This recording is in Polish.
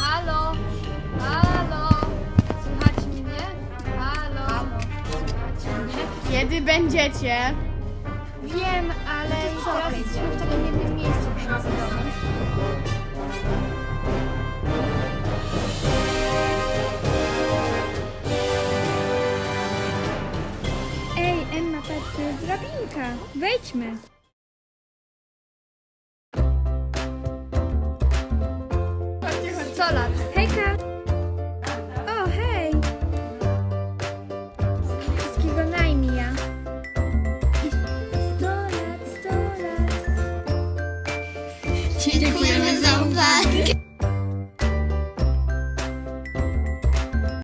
Halo? Halo? Słuchacie mnie? Halo? Słuchacie mnie? Kiedy będziecie? Wiem, ale teraz patrz, jest drabinka. Wejdźmy. Lat. Hejka. O, hej. Wszystkiego najmija. Sto lat, sto lat. Dziękujemy za uwagę.